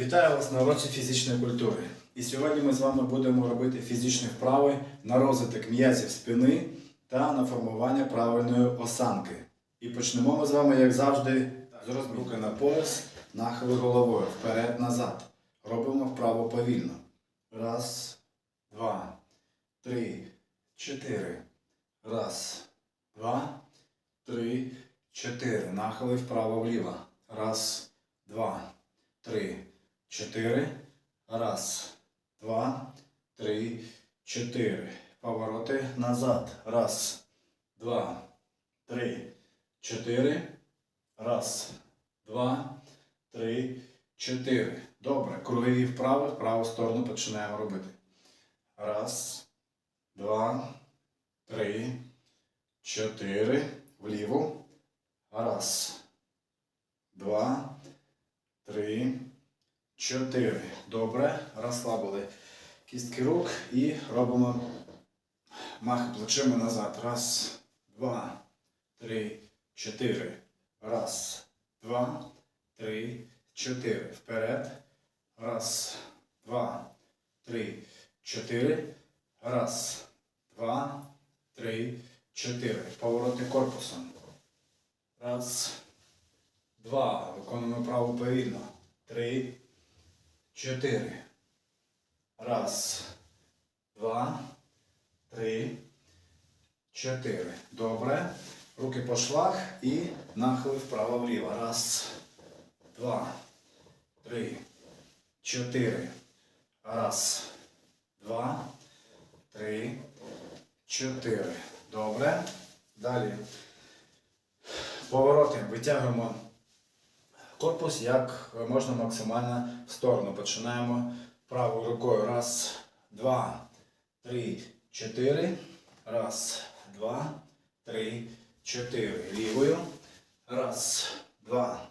Вітаю вас на уроці фізичної культури. І сьогодні ми з вами будемо робити фізичні вправи на розвиток м'язів спини та на формування правильної осанки. І почнемо ми з вами, як завжди, з розминки на пояс, нахили головою, вперед-назад. Робимо вправо повільно. Раз, два, три, чотири. Раз, два, три, чотири. Нахили вправо-вліво. Раз, два, три, чотири. Раз, два, три, чотири. Повороти назад. Раз, два, три, чотири. Раз, два, три, чотири. Добре. Кругові вправи в праву сторону починаємо робити. Раз, два, три, чотири. Вліву. Раз, два, три, чотири. Добре. Розслабили кістки рук і робимо махи плечима назад. Раз, два, три, чотири. Раз, два, три, чотири. Вперед. Раз, два, три, чотири. Раз, два, три, чотири. Повороти корпусом. Раз, два. Виконуємо право повільно. Три, чотири. Раз, два, три, чотири. Добре. Руки по швах і нахили вправо-вліво. Раз, два, три, чотири. Раз, два, три, чотири. Добре. Далі. Повороти. Витягуємо корпус як можна максимально в сторону. Починаємо правою рукою. Раз, два, три, чотири. Раз, два, три, чотири. Лівою. Раз, два,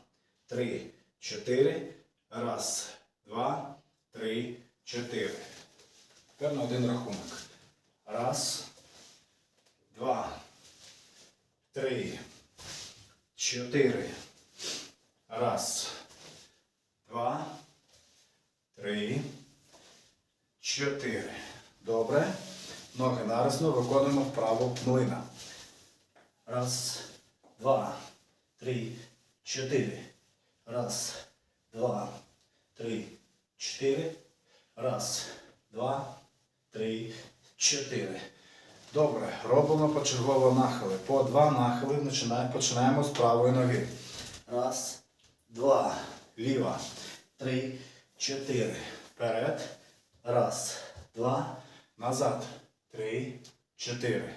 три, чотири. Раз, два, три, чотири. Тепер на один рахунок. Раз, два, три, чотири. Раз, Чотири. Добре. Ноги наразно виконуємо вправу млина. Раз, два, три, чотири. Раз, два, три, чотири. Раз, два, три, чотири. Добре. Робимо почергово нахили. По два нахили починаємо з правої ноги. Раз, два, ліва. Три, чотири. Вперед. Раз, два, назад. Три, чотири.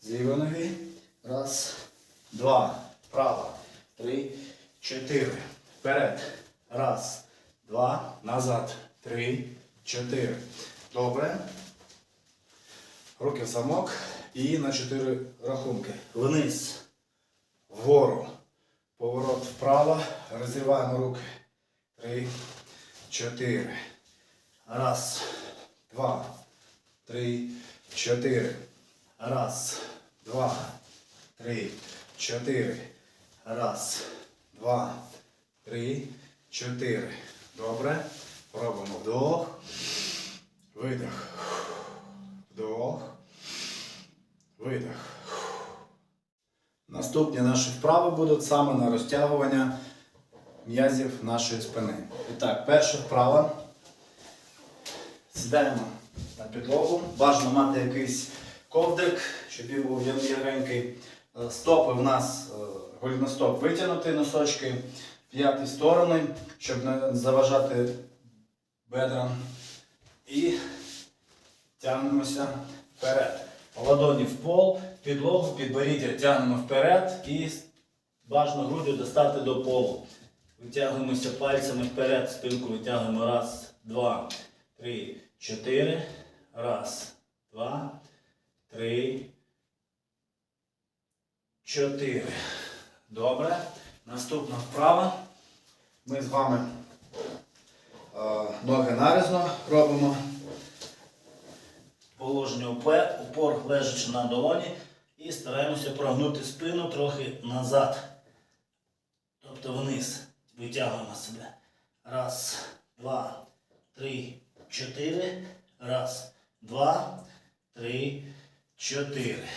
З лівої ноги. Раз, два. Права. Три, чотири. Вперед. Раз, два, назад. Три, чотири. Добре. Руки в замок і на чотири рахунки. Вниз. Вгору. Поворот вправо. Розриваємо руки. Три, чотири. Раз, два, три, чотири. Раз, два, три, чотири. Раз, два, три, чотири. Добре. Робимо вдох. Видих. Вдох. Видих. Наступні наші вправи будуть саме на розтягування м'язів нашої спини. І так, перша вправа. Сідаємо на підлогу. Бажано мати якийсь ковдрик, щоб він був м'ягенький. Е, Стопи в нас е, голіностоп витягнуті, носочки, п'яті сторони, щоб не заважати бедрам. І тягнемося вперед. Ладоні в пол, підлогу, підборіддя тягнемо вперед і бажано грудю достати до полу. Витягуємося пальцями вперед, спинку витягуємо. Раз, два, три, чотири. Раз, два, три, чотири. Добре. Наступна вправа. Ми з вами е, ноги нарізно робимо. Положення УП, упор лежачи на долоні і стараємося прогнути спину трохи назад. Тобто вниз. Витягуємо себе. Раз, чотири. Раз, два, три, чотири.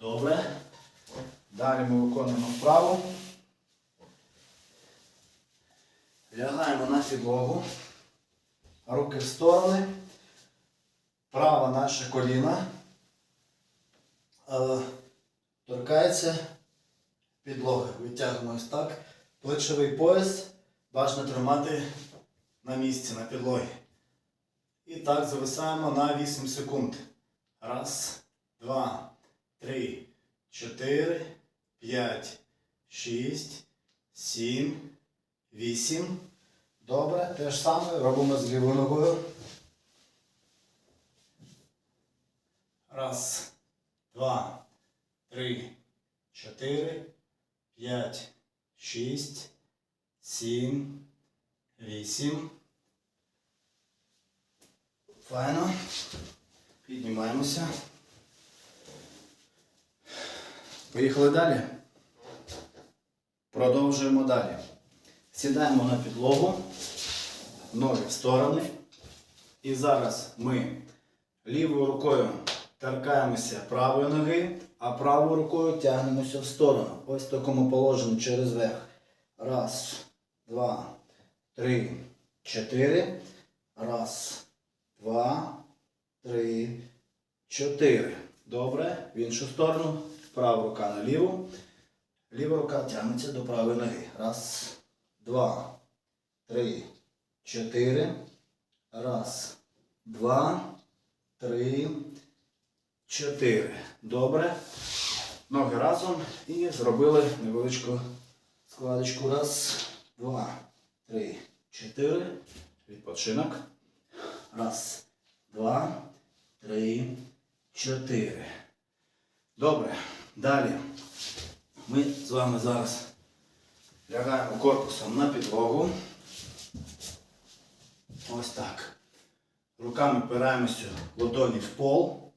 Добре. Далі ми виконуємо вправу. Лягаємо на підлогу. Руки в сторони. Праве наше коліно. е, Торкається підлоги. Витягуємо ось так. Плечовий пояс бажано тримати на місці, на підлогі. І так зависаємо на 8 секунд. Раз, два, три, чотири, п'ять, шість, сім, вісім. Добре, те ж саме робимо з лівою ногою. Раз, два, три, чотири, п'ять, шість, сім, вісім. Файно. Піднімаємося. Поїхали далі. Продовжуємо далі. Сідаємо на підлогу, ноги в сторони. І зараз ми лівою рукою торкаємося правої ноги, а правою рукою тягнемося в сторону. Ось в такому положенні через верх. Раз, два, три, чотири. Раз, два, три, чотири. Добре. В іншу сторону. Права рука на ліву. Ліва рука тягнеться до правої ноги. Раз, два, три, чотири. Раз, два, три, чотири. Добре. Ноги разом і зробили невеличку складочку. Раз, два, три, чотири. Відпочинок. Раз, два, три, чотири. Добре. Далі. Ми з вами зараз лягаємо корпусом на підлогу. Ось так. Руками опираємося ладоні в пол.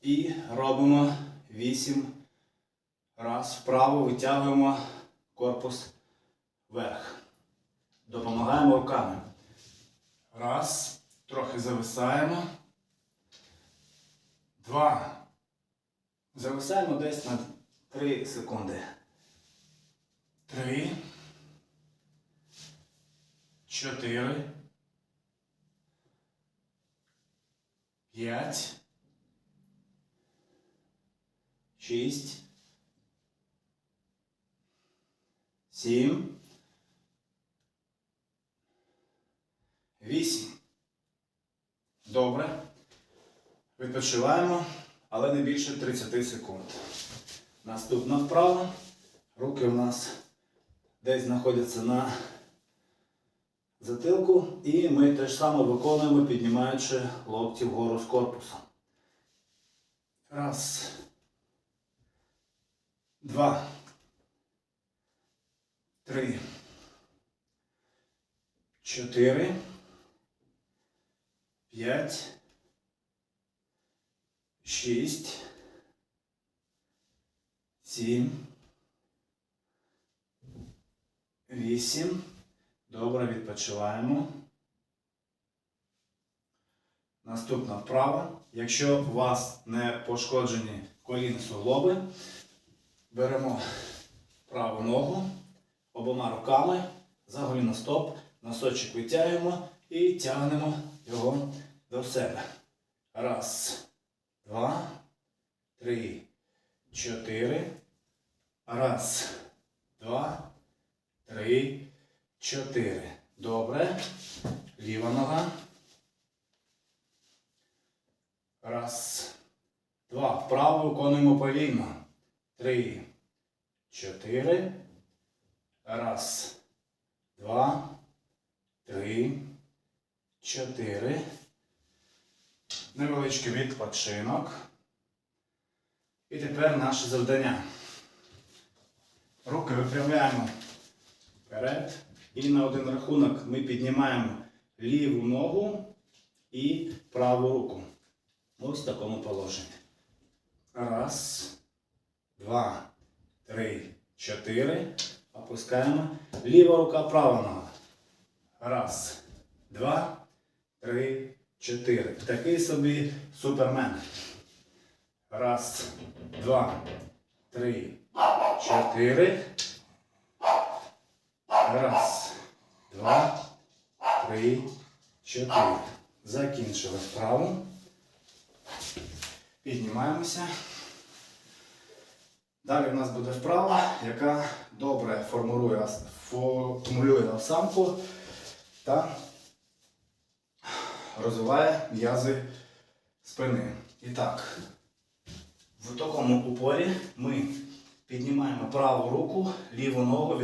І робимо 8 раз вправо витягуємо корпус вверх. Допомагаємо руками. Раз. Трохи зависаємо. Два. Зависаємо десь на 3 секунди. Три. Чотири. П'ять. Шість. Сім. Вісім. Добре. Відпочиваємо, але не більше 30 секунд. Наступна вправа. Руки у нас десь знаходяться на затилку. І ми те ж саме виконуємо, піднімаючи локті вгору з корпусом. Раз. Два. Три. Чотири. П'ять. Шість. Сім. Вісім. Добре, відпочиваємо. Наступна вправа. Якщо у вас не пошкоджені коліна суглоби, беремо праву ногу обома руками за голіностоп, носочок витягуємо і тягнемо його до себе. Раз, два, три, чотири. Раз, два, три, чотири. Добре. Ліва нога. Раз, два. Вправо виконуємо повільно. Три, чотири. Раз, два, три, чотири. Невеличкий відпочинок. І тепер наше завдання. Руки випрямляємо вперед. І на один рахунок ми піднімаємо ліву ногу і праву руку. Ось в такому положенні. Раз, два, три, чотири. Опускаємо. Ліва рука, права нога. Раз, два, три, чотири. Такий собі супермен. Раз, два, три, чотири. Раз, два, три, чотири. Закінчили вправу. Піднімаємося. Далі в нас буде вправа, яка добре формує, ос- формулює осанку та розвиває м'язи спини. І так, в такому упорі ми піднімаємо праву руку, ліву ногу,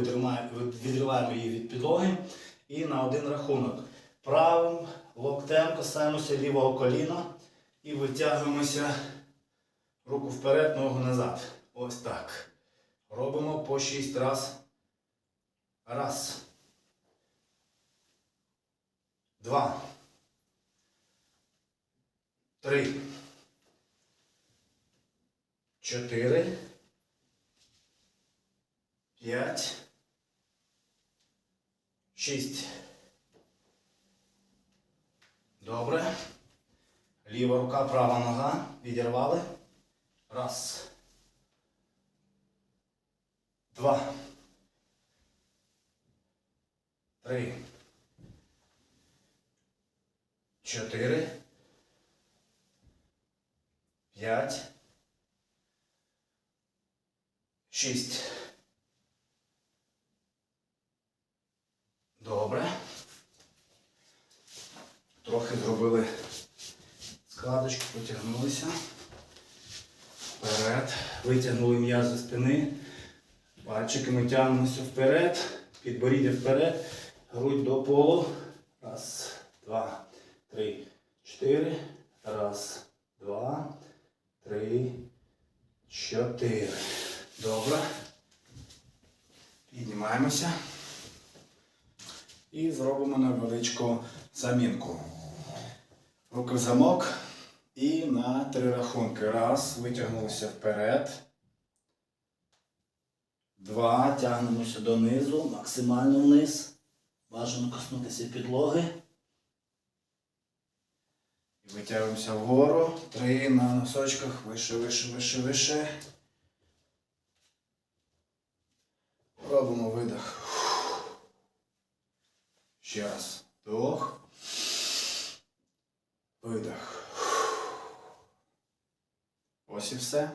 відриваємо, її від підлоги і на один рахунок. Правим локтем касаємося лівого коліна і витягуємося руку вперед, ногу назад. Ось так. Робимо по 6 раз. Раз. Два. Три. Чотири. П'ять. Шість. Добре. Ліва рука, права нога. Відірвали. Раз. Два. Три. Чотири. П'ять. Шість. Добре. Трохи зробили складочку, потягнулися. Вперед. Витягнули м'язи спини. Пальчиками тягнемося вперед. Підборіддя вперед. Грудь до полу. Раз, два, три, чотири. Раз, два, три, чотири. Добре. Піднімаємося. І зробимо невеличку замінку. Руки в замок. І на три рахунки. Раз. Витягнулися вперед. Два. Тягнемося донизу, максимально вниз. Бажано коснутися підлоги. Витягуємося вгору. Три на носочках. Вище, вище, вище, вище. Робимо видих. Ще раз. Вдох. Видих. Ось і все.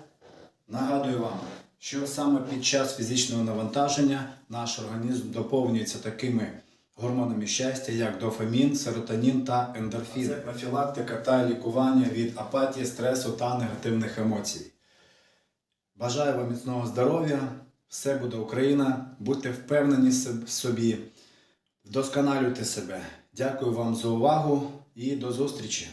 Нагадую вам, що саме під час фізичного навантаження наш організм доповнюється такими гормонами щастя, як дофамін, серотонін та ендорфін. Це профілактика та лікування від апатії, стресу та негативних емоцій. Бажаю вам міцного здоров'я, все буде Україна, будьте впевнені в собі, вдосконалюйте себе. Дякую вам за увагу і до зустрічі!